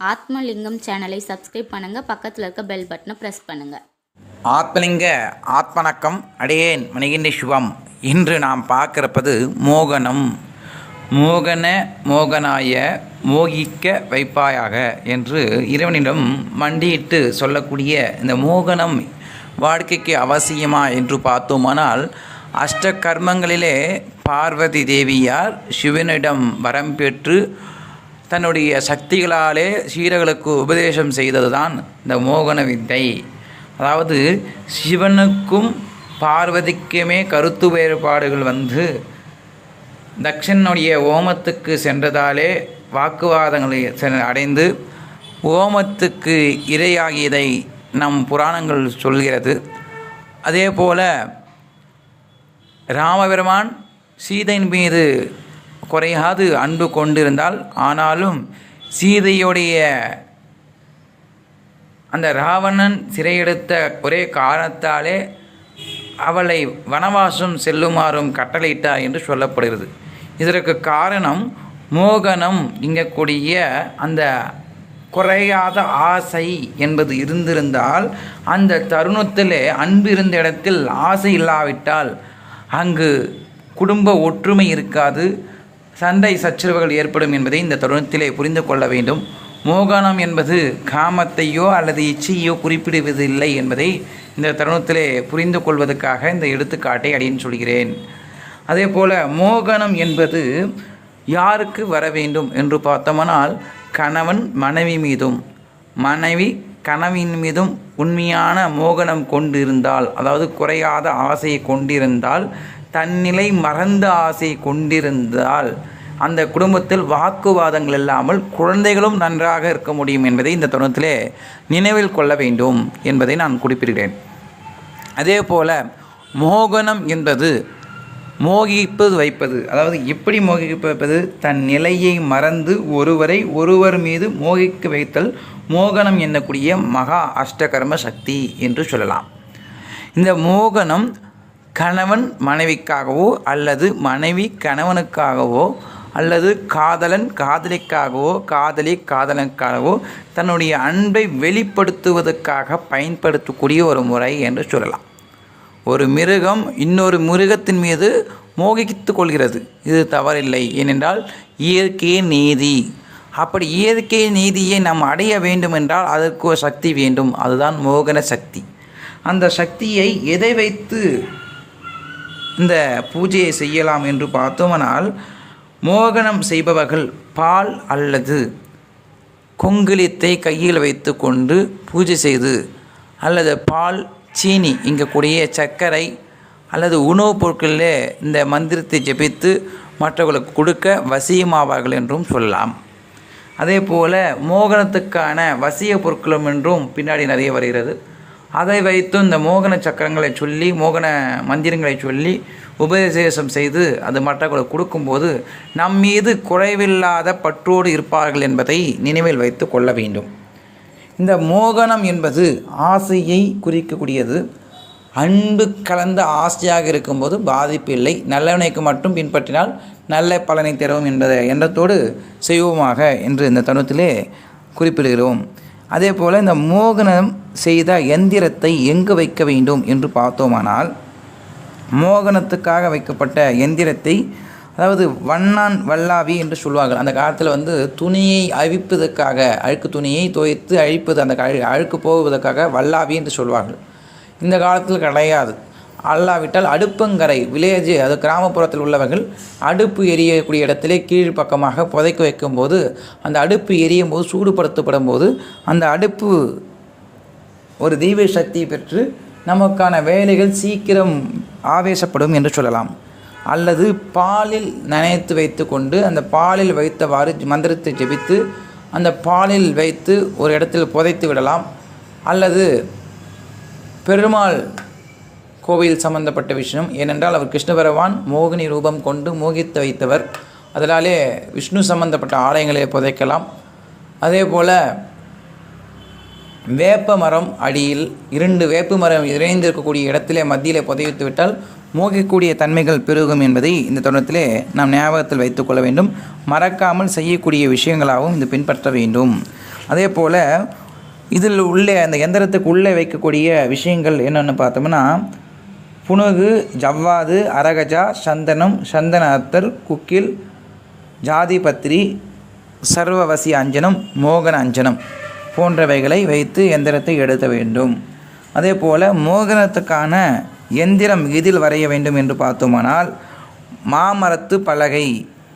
ஆத்மலிங்கம் சேனலை சப்ஸ்கிரைப் பண்ணுங்கள் பக்கத்தில் இருக்க பெல் பட்டனை ப்ரெஸ் பண்ணுங்கள் ஆத்மலிங்க ஆத்மணக்கம் அடியேன் மணிகின்ற சிவம். இன்று நாம் பார்க்கிறப்பது மோகனம். மோகன மோகனாய மோகிக்க வைப்பாயாக என்று இறைவனிடம் மண்டியிட்டு சொல்லக்கூடிய இந்த மோகனம் வாழ்க்கைக்கு அவசியமா என்று பார்த்தோமானால் அஷ்ட கர்மங்களிலே பார்வதி தேவியார் சிவனிடம் வரம் பெற்று தன்னுடைய சக்திகளாலே சீரர்களுக்கு உபதேசம் செய்தது தான் இந்த மோகன வித்தை. அதாவது சிவனுக்கும் பார்வதிக்குமே கருத்து வேறுபாடுகள் வந்து தக்ஷனுடைய ஓமத்துக்கு சென்றதாலே வாக்குவாதங்களை செ- அடைந்து ஓமத்துக்கு இரையாகியதை நம் புராணங்கள் சொல்கிறது. அதே போல ராமபெருமான் சீதையின் மீது குறையாது அன்பு கொண்டிருந்தால். ஆனாலும் சீதையுடைய அந்த ராவணன் சிறையெடுத்த ஒரே காரணத்தாலே அவளை வனவாசம் செல்லுமாறும் கட்டளையிட்டார் என்று சொல்லப்படுகிறது. இதற்கு காரணம் மோகனம் இங்கக்கூடிய அந்த குறையாத ஆசை என்பது இருந்திருந்தால் அந்த தருணத்திலே அன்பு இருந்த இடத்தில் ஆசை இல்லாவிட்டால் அங்கு குடும்ப ஒற்றுமை இருக்காது. சண்டை சச்சரவுகள் ஏற்படும் என்பதை இந்த தருணத்திலே புரிந்து கொள்ள வேண்டும். மோகனம் என்பது காமத்தையோ அல்லது இச்சையோ குறிப்பிடுவதில்லை என்பதை இந்த தருணத்திலே புரிந்து கொள்வதற்காக இந்த எடுத்துக்காட்டை அடியேன் சொல்கிறேன். அதே போல மோகனம் என்பது யாருக்கு வர வேண்டும் என்று பார்த்தோமானால் கணவன் மனைவி மீதும் மனைவி கணவின் மீதும் உண்மையான மோகனம் கொண்டிருந்தால் அதாவது குறையாத ஆசையை கொண்டிருந்தால் தன்னிலை மறந்த ஆசையை கொண்டிருந்தால் அந்த குடும்பத்தில் வாக்குவாதங்கள் இல்லாமல் குழந்தைகளும் நன்றாக இருக்க முடியும் என்பதை இந்த தருணத்திலே நினைவில் கொள்ள வேண்டும் என்பதை நான் குறிப்பிடுகிறேன். அதே போல மோகனம் என்பது மோகிப்பது வைப்பது அதாவது எப்படி மோகிப்பு வைப்பது தன் நிலையை மறந்து ஒருவரை ஒருவர் மீது மோகிக்க வைத்தல் மோகனம் என்னக்கூடிய மகா அஷ்டகர்ம சக்தி என்று சொல்லலாம். இந்த மோகனம் கணவன் மனைவிக்காகவோ அல்லது மனைவி கணவனுக்காகவோ அல்லது காதலன் காதலிக்காகவோ காதலி காதலனுக்காகவோ தன்னுடைய அன்பை வெளிப்படுத்துவதற்காக பயன்படுத்தக்கூடிய ஒரு முறை என்று சொல்லலாம். ஒரு மிருகம் இன்னொரு மிருகத்தின் மீது மோகித்து கொள்கிறது. இது தவறில்லை. ஏனென்றால் இயற்கை நீதி. அப்படி இயற்கை நீதியை நாம் அடைய வேண்டுமென்றால் அதற்கு ஒரு சக்தி வேண்டும். அதுதான் மோகன சக்தி. அந்த சக்தியை எதை வைத்து இந்த பூஜையை செய்யலாம் என்று பார்த்தோமானால் மோகனம் செய்பவர்கள் பால் அல்லது கொங்கிலித்தை கையில் வைத்து கொண்டு பூஜை செய்து அல்லது பால் சீனி இங்கே கூடிய சர்க்கரை அல்லது உணவுப் பொருட்களிலே இந்த மந்திரத்தை ஜெபித்து மற்றவர்களுக்கு கொடுக்க வசியமாவார்கள் என்றும் சொல்லலாம். அதே போல் மோகனத்துக்கான வசிய பொருட்களும் என்றும் பின்னாடி நிறைய வருகிறது. அதை வைத்து இந்த மோகன சக்கரங்களை சொல்லி மோகன மந்திரங்களை சொல்லி உபதேசம் செய்து அது மற்றவர்களுக்கு கொடுக்கும்போது நம் மீது குறைவில்லாத பற்றோடு இருப்பார்கள் என்பதை நினைவில் வைத்து கொள்ள வேண்டும். இந்த மோகனம் என்பது ஆசையை குறிக்கக்கூடியது. அன்பு கலந்த ஆசையாக இருக்கும்போது பாதிப்பு இல்லை. நல்லவனைக்கு மட்டும் பின்பற்றினால் நல்ல பலனை தரும் என்பதை எண்ணத்தோடு செய்வோமாக என்று இந்த தருணத்திலே குறிப்பிடுகிறோம். அதே போல் இந்த மோகனம் செய்த எந்திரத்தை எங்கு வைக்க வேண்டும் என்று பார்த்தோமானால் மோகனத்துக்காக வைக்கப்பட்ட எந்திரத்தை அதாவது வண்ணான் வல்லாவி என்று சொல்வார்கள். அந்த காலத்தில் வந்து துணியை அழிப்பதற்காக அழுக்கு துணியை துவைத்து அழிப்பது அந்த அழுக்கு போவதற்காக வல்லாவி என்று சொல்வார்கள். இந்த காலத்தில் கிடையாது. அல்லாவிட்டால் அடுப்பங்கரை வில்லேஜ் அது கிராமப்புறத்தில் உள்ளவர்கள் அடுப்பு எரியக்கூடிய இடத்திலே கீழ் பக்கமாக புதைக்க வைக்கும்போது அந்த அடுப்பு எரியும் போது சூடுபடுத்தப்படும் போது அந்த அடுப்பு ஒரு தெய்வ சக்தி பெற்று நமக்கான வேலைகள் சீக்கிரம் ஆவேசப்படும் என்று சொல்லலாம். அல்லது பாலில் நனைத்து வைத்து கொண்டு அந்த பாலில் வைத்தவாறு மந்திரத்தை ஜெபித்து அந்த பாலில் வைத்து ஒரு இடத்தில் புதைத்து விடலாம். அல்லது பெருமாள் கோவில் சம்பந்தப்பட்ட விஷயம் ஏனென்றால் அவர் கிருஷ்ண பகவான் மோகினி ரூபம் கொண்டு மோகித்து வைத்தவர். அதனாலே விஷ்ணு சம்பந்தப்பட்ட ஆலயங்களை புதைக்கலாம். அதே போல் வேப்ப மரம் அடியில் இரண்டு வேப்ப மரம் இணைந்திருக்கக்கூடிய இடத்திலே மத்தியிலே புதைவித்து விட்டால் மோகக்கூடிய தன்மைகள் பெருகும் என்பதை இந்த தருணத்திலே நாம் ஞாபகத்தில் வைத்துக்கொள்ள வேண்டும். மறக்காமல் செய்யக்கூடிய விஷயங்களாகவும் இது பின்பற்ற வேண்டும். அதே போல் இதில் உள்ளே அந்த எந்திரத்துக்கு உள்ளே வைக்கக்கூடிய விஷயங்கள் என்னென்னு பார்த்தோம்னா புனுகு ஜவ்வாது அரகஜா சந்தனம் சந்தன அத்தர் குக்கில் ஜாதிபத்திரி சர்வவசி அஞ்சனம் மோகன அஞ்சனம் போன்றவைகளை வைத்து எந்திரத்தை எடுத்த வேண்டும். அதே போல் மோகனத்துக்கான எந்திரம் இதில் வரைய வேண்டும் என்று பார்த்தோமானால் மாமரத்து பலகை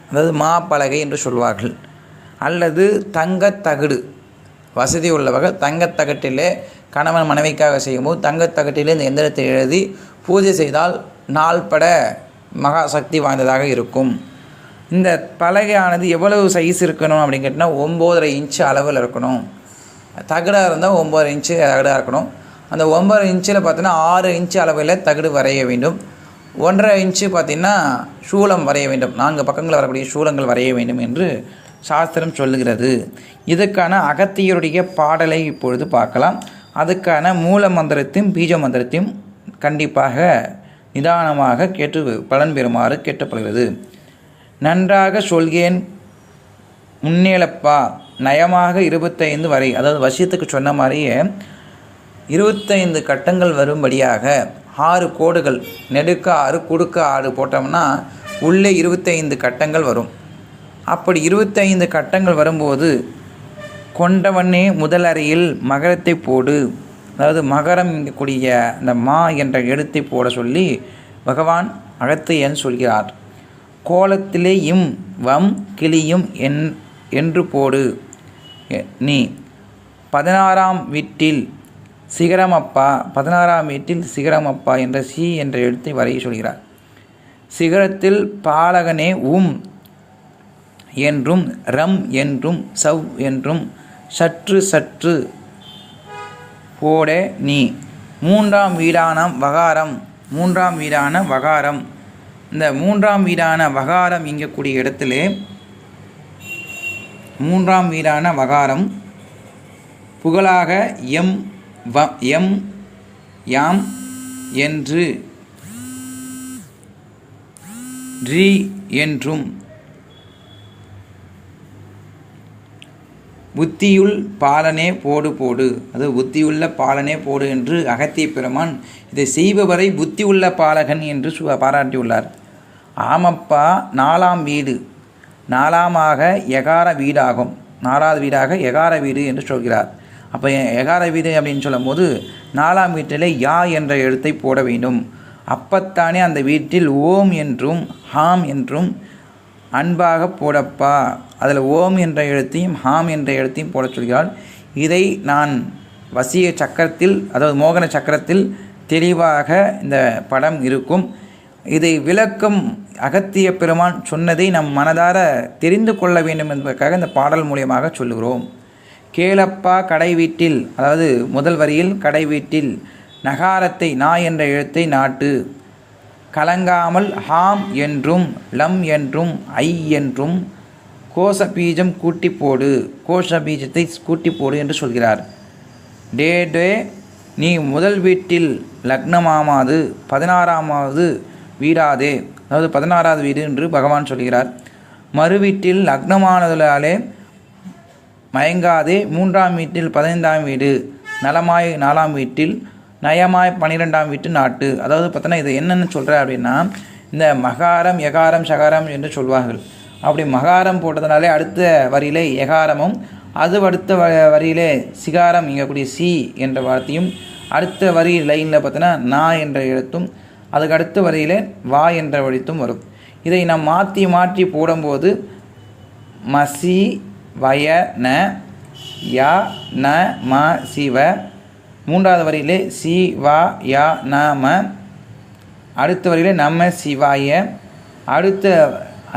அதாவது மாப்பலகை என்று சொல்வார்கள். அல்லது தங்கத்தகடு வசதி உள்ளவர்கள் தங்கத்தகட்டிலே கணவன் மனைவிக்காக செய்யும்போது தங்கத்தகட்டிலே இந்த எந்திரத்தை எழுதி பூஜை செய்தால் நாள்பட மகா சக்தி வாய்ந்ததாக இருக்கும். இந்த பலகையானது எவ்வளவு சைஸ் இருக்கணும் அப்படின்னு கேட்டால் ஒம்போதரை இன்ச்சு அளவில் இருக்கணும். தகடாக இருந்தால் ஒம்பது இன்ச்சு தகடாக இருக்கணும். அந்த ஒம்பது இன்ச்சில் பார்த்தீங்கன்னா ஆறு இன்ச்சு அளவில் தகடு வரைய வேண்டும். ஒன்றரை இன்ச்சு பார்த்திங்கன்னா சூலம் வரைய வேண்டும். நான்கு பக்கங்களில் வரக்கூடிய சூலங்கள் வரைய வேண்டும் என்று சாஸ்திரம் சொல்லுகிறது. இதுக்கான அகத்தியருடைய பாடலை இப்பொழுது பார்க்கலாம். அதுக்கான மூல மந்திரத்தையும் பீஜ மந்திரத்தையும் கண்டிப்பாக நிதானமாக கேட்டு பலன் பெறுமாறு கேட்டப்படுகிறது நன்றாக சொல்கேன் முன்னேலப்பா. நயமாக இருபத்தைந்து வரை அதாவது வசியத்துக்கு சொன்ன மாதிரியே இருபத்தைந்து கட்டங்கள் வரும்படியாக ஆறு கோடுகள் நெடுக்க ஆறு குடுக்க ஆறு போட்டோம்னா உள்ளே இருபத்தைந்து கட்டங்கள் வரும். அப்படி இருபத்தைந்து கட்டங்கள் வரும்போது கொண்டவனே முதல் அறையில் மகரத்தை போடு. அதாவது மகரம் கூடிய அந்த மா என்ற எழுத்தை போட சொல்லி பகவான் அகத்தையன் சொல்கிறார். கோலத்திலே இம் வம் கிளியும் என் என்று போடு. நீ. பதினாறாம் வீட்டில் சிகரமப்பா பதினாறாம் வீட்டில் சிகரமப்பா என்ற சி என்ற எழுத்தை வரைய சொல்கிறார். சிகரத்தில் பாலகனே உம் என்றும் ரம் என்றும் சவ் என்றும் சற்று சற்று போட நீ. மூன்றாம் வீடான வகாரம் மூன்றாம் வீடான வகாரம். இந்த மூன்றாம் வீடான வகாரம் இங்கக்கூடிய இடத்துல மூன்றாம் வீடான வகாரம் புகழாக எம் வ எம் யாம் என்று ரீ என்றும் புத்தியுள் பாலனே போடு போடு. அது புத்தியுள்ள பாலனே போடு என்று அகத்திய பெருமான் இதை செய்பவரை புத்தியுள்ள பாலகன் என்று சு பாராட்டியுள்ளார். ஆமப்பா நாலாம் வீடு. நாலாமாக எகார வீடாகும். நாலாவது வீடாக எகார வீடு என்று சொல்கிறார். அப்போ எகார வீடு அப்படின்னு சொல்லும்போது நாலாம் வீட்டிலே யா என்ற எழுத்தை போட வேண்டும். அப்பத்தானே அந்த வீட்டில் ஓம் என்றும் ஹாம் என்றும் அன்பாக போடப்பா. அதில் ஓம் என்ற எழுத்தையும் ஹாம் என்ற எழுத்தையும் போடச் சொல்கிறாள். இதை நான் வசிய சக்கரத்தில் அதாவது மோகன சக்கரத்தில் தெளிவாக இந்த படம் இருக்கும். இதை விளக்கும் அகத்திய பெருமான் சொன்னதை நம் மனதார தெரிந்து கொள்ள வேண்டும் என்பதற்காக இந்த பாடல் மூலியமாக சொல்லுகிறோம். கேளப்பா கடை வீட்டில் அதாவது முதல் வரியில் கடை வீட்டில் நகாரத்தை நா என்ற எழுத்தை நாட்டு. கலங்காமல் ஹாம் என்றும் லம் என்றும் ஐ என்றும் கோஷ பீஜம் கூட்டி போடு. கோஷ பீஜத்தை கூட்டி போடு என்று சொல்கிறார். டே டே நீ முதல் வீட்டில் லக்னமாமாது பதினாறாமாவது வீடாதே. அதாவது பதினாறாவது வீடு என்று பகவான் சொல்கிறார். மறு வீட்டில் லக்னமானதாலே மயங்காதே. மூன்றாம் வீட்டில் பதினைந்தாம் வீடு. நலமாய் நாலாம் வீட்டில் நயமாய் பன்னிரெண்டாம் வீட்டு நாட்டு. அதாவது பார்த்தோன்னா இது என்னென்னு சொல்கிற அப்படின்னா இந்த மகாரம் எகாரம் சகாரம் என்று சொல்வார்கள். அப்படி மகாரம் போட்டதுனாலே அடுத்த வரியிலே எகாரமும் அது அடுத்த வ வரியிலே சிகாரம் இங்கக்கூடிய சி என்ற வார்த்தையும் அடுத்த வரி லைனில் பார்த்தோன்னா நா என்ற எழுத்தும் அதுக்கு அடுத்த வரியிலே வா என்ற எழுத்தும் வரும். இதை நாம் மாற்றி மாற்றி போடும்போது மசி வய ந யா ந ம சிவ மூன்றாவது வரியிலே சி வா யா ந ம அடுத்த வரியிலே நம்ம சிவாய. அடுத்த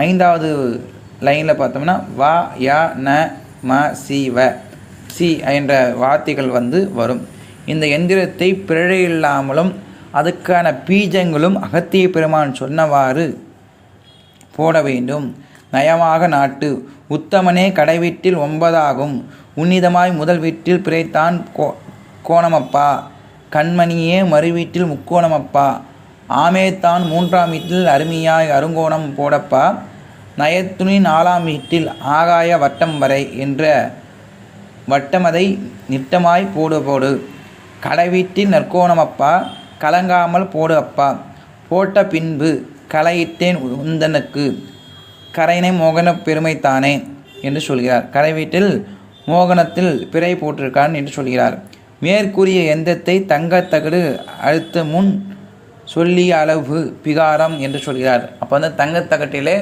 ஐந்தாவது லைனில் பார்த்தோம்னா வா யா ந ம சிவ. சி என்ற வார்த்தைகள் வந்து வரும். இந்த எந்திரத்தை பிழை இல்லாமலும் அதுக்கான பீஜங்களும் அகத்திய பெருமான் சொன்னவாறு போட வேண்டும். நயமாக நாட்டு உத்தமனே கடை வீட்டில் ஒன்பதாகும். உன்னிதமாய் முதல் வீட்டில் பிறைத்தான் கோ கோணமப்பா கண்மணியே மறு வீட்டில் முக்கோணமப்பா ஆமேத்தான் மூன்றாம் வீட்டில் அருமையாய் அருங்கோணம் போடப்பா. நயத்துணி நாலாம் வீட்டில் ஆகாய வட்டம் வரை என்ற வட்டமதை நிட்டமாய் போடு போடு. கடைவீட்டில் நற்கோணமப்பா. கலங்காமல் போடு அப்பா. போட்ட பின்பு களையிட்டேன் உந்தனுக்கு. கரைனை மோகன பெருமைத்தானே என்று சொல்கிறார். கரை வீட்டில் மோகனத்தில் பிறை போட்டிருக்கான் என்று சொல்கிறார். மேற்கூறிய எந்தத்தை தங்கத்தகடு அழுத்த முன் சொல்லிய அளவு பிகாரம் என்று சொல்கிறார். அப்போ வந்து தங்கத்தகட்டிலே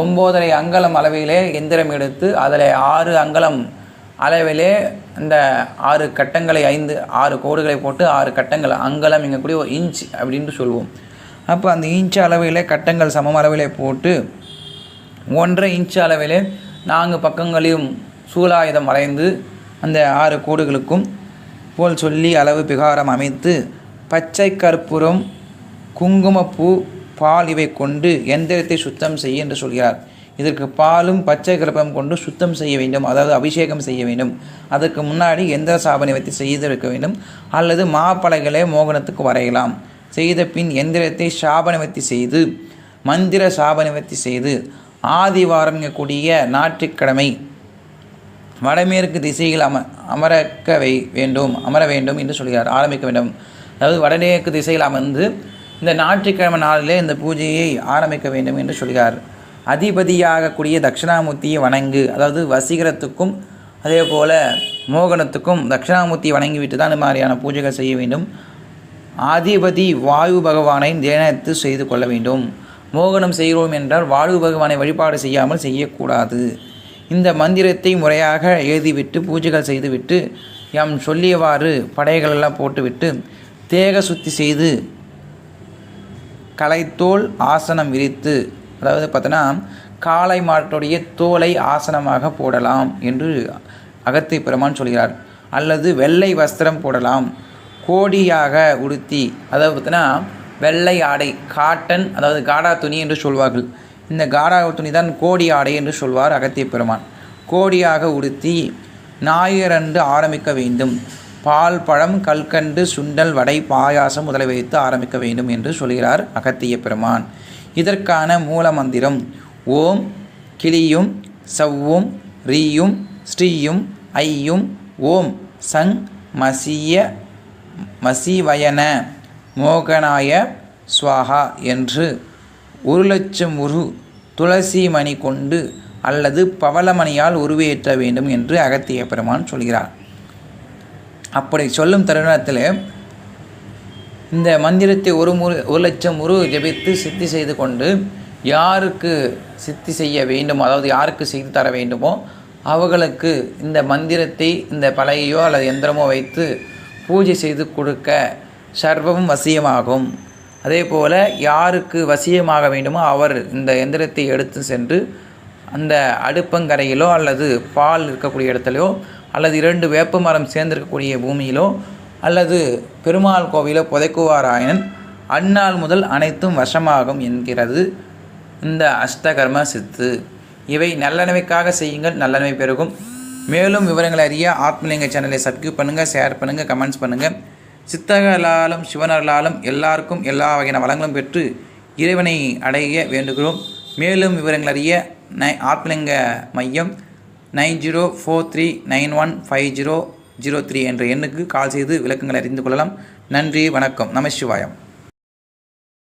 ஒம்போதரை அங்கலம் அளவிலே எந்திரம் எடுத்து அதில் ஆறு அங்கலம் அளவிலே இந்த ஆறு கட்டங்களை ஐந்து ஆறு கோடுகளை போட்டு ஆறு கட்டங்கள் அங்கலம் இங்கே கூடிய ஒரு இன்ச் அப்படின்ட்டு சொல்லுவோம் அப்போ அந்த இன்ச் அளவிலே கட்டங்கள் சமம் அளவிலே போட்டு ஒன்றரை இன்ச் அளவிலே நான்கு பக்கங்களையும் சூலாயுதம் வரைந்து அந்த ஆறு கோடுகளுக்கும் போல் சொல்லி அளவு பிகாரம் அமைத்து பச்சை கற்பூரம் குங்குமப்பூ பால் இவை கொண்டு எந்திரத்தை சுத்தம் செய்ய என்று சொல்கிறார். இதற்கு பாலும் பச்சை கற்பம் கொண்டு சுத்தம் செய்ய வேண்டும் அதாவது அபிஷேகம் செய்ய வேண்டும். அதற்கு முன்னாடி எந்திர சாபனை வைத்து செய்திருக்க வேண்டும். அல்லது மாப்பலைகளை மோகனத்துக்கு வரையலாம். செய்த பின் எந்திரத்தை சாபனவத்தி செய்து மந்திர சாபனவத்தி செய்து ஆதிவாரம் கூடிய ஞாயிற்றுக்கிழமை வடமேற்கு திசையில் அம அமரக்க வை வேண்டும் அமர வேண்டும் என்று சொல்கிறார் ஆரம்பிக்க வேண்டும். அதாவது வடமேற்கு திசையில் அமர்ந்து இந்த ஞாயிற்றுக்கிழமை நாளிலே இந்த பூஜையை ஆரம்பிக்க வேண்டும் என்று சொல்கிறார். அதிபதியாகக்கூடிய தட்சிணாமூர்த்தியை வணங்கு அதாவது வசீகரத்துக்கும் அதே போல் மோகனத்துக்கும் தட்சிணாமூர்த்தி வணங்கிவிட்டு தான் இந்த மாதிரியான பூஜைகள் செய்ய வேண்டும். ஆதிபதி வாயு பகவானை தியானித்து செய்து கொள்ள வேண்டும். மோகனம் செய்கிறோம் என்றால் வாயு பகவானை வழிபாடு செய்யாமல் செய்யக்கூடாது. இந்த மந்திரத்தை முறையாக எழுதிவிட்டு பூஜைகள் செய்துவிட்டு எம் சொல்லியவாறு படைகளெல்லாம் போட்டுவிட்டு தேக சுத்தி செய்து கலைத்தோல் ஆசனம் விரித்து அதாவது பார்த்தோன்னா காளை மாட்டுடைய தோலை ஆசனமாக போடலாம் என்று அகத்தை பெருமான் சொல்கிறார். அல்லது வெள்ளை வஸ்திரம் போடலாம். கோடியாக உடுத்தி அதாவது பார்த்தோன்னா வெள்ளை ஆடை காட்டன் அதாவது காடா துணி என்று சொல்வார்கள். இந்த காடாக துணிதான் கோடி ஆடை என்று சொல்வார் அகத்திய பெருமான். கோடியாக உடுத்தி ஞாயிறன்று ஆரம்பிக்க வேண்டும். பால் பழம் கல்கண்டு சுண்டல் வடை பாயாசம் முதலை வைத்து ஆரம்பிக்க வேண்டும் என்று சொல்கிறார் அகத்திய பெருமான். இதற்கான மூல மந்திரம் ஓம் கிளியும் சவ்வும் ரீயும் ஸ்ரீயும் ஐயும் ஓம் சங் மசிய மசிவயன மோகனாய ஸ்வாஹா என்று ஒரு லட்சம் உரு துளசி மணி கொண்டு அல்லது பவளமணியால் உருவேற்ற வேண்டும் என்று அகத்திய பெருமான் சொல்கிறார். அப்படி சொல்லும் தருணத்தில் இந்த மந்திரத்தை ஒரு முறை ஒரு லட்சம் உரு ஜெபித்து சித்தி செய்து கொண்டு யாருக்கு சித்தி செய்ய வேண்டுமோ அதாவது யாருக்கு செய்து தர வேண்டுமோ அவர்களுக்கு இந்த மந்திரத்தை இந்த பலகையோ அல்லது எந்திரமோ வைத்து பூஜை செய்து கொடுக்க சர்வமும் வசியமாகும். அதே போல் யாருக்கு வசியமாக வேண்டுமோ அவர் இந்த எந்திரத்தை எடுத்து சென்று அந்த அடுப்பங்கரையிலோ அல்லது பால் இருக்கக்கூடிய இடத்துலையோ அல்லது இரண்டு வேப்ப மரம் சேர்ந்திருக்கக்கூடிய பூமியிலோ அல்லது பெருமாள் கோவிலோ புதைக்குவாராயனன் அந்நாள் முதல் அனைத்தும் வசமாகும் என்கிறது இந்த அஷ்டகர்ம சித்து. இவை நல்லனவைக்காக செய்யுங்கள் நல்லனவை பெருகும். மேலும் விவரங்களை அறிய ஆத்மலிங்க சேனலை சப்ஸ்கிரைப் பண்ணுங்கள் ஷேர் பண்ணுங்கள் கமெண்ட்ஸ் பண்ணுங்கள் சித்தர்களாலும் சிவனர்களாலும் எல்லாருக்கும் எல்லா வகையான வளங்களும் பெற்று இறைவனை அடைய வேண்டுகிறோம். மேலும் விவரங்கள் அறிய நை ஆத்மலிங்க மையம் nine zero four three nine one five zero zero three என்ற எண்ணுக்கு கால் செய்து விளக்கங்களை அறிந்து கொள்ளலாம். நன்றி வணக்கம். நமசிவாயம்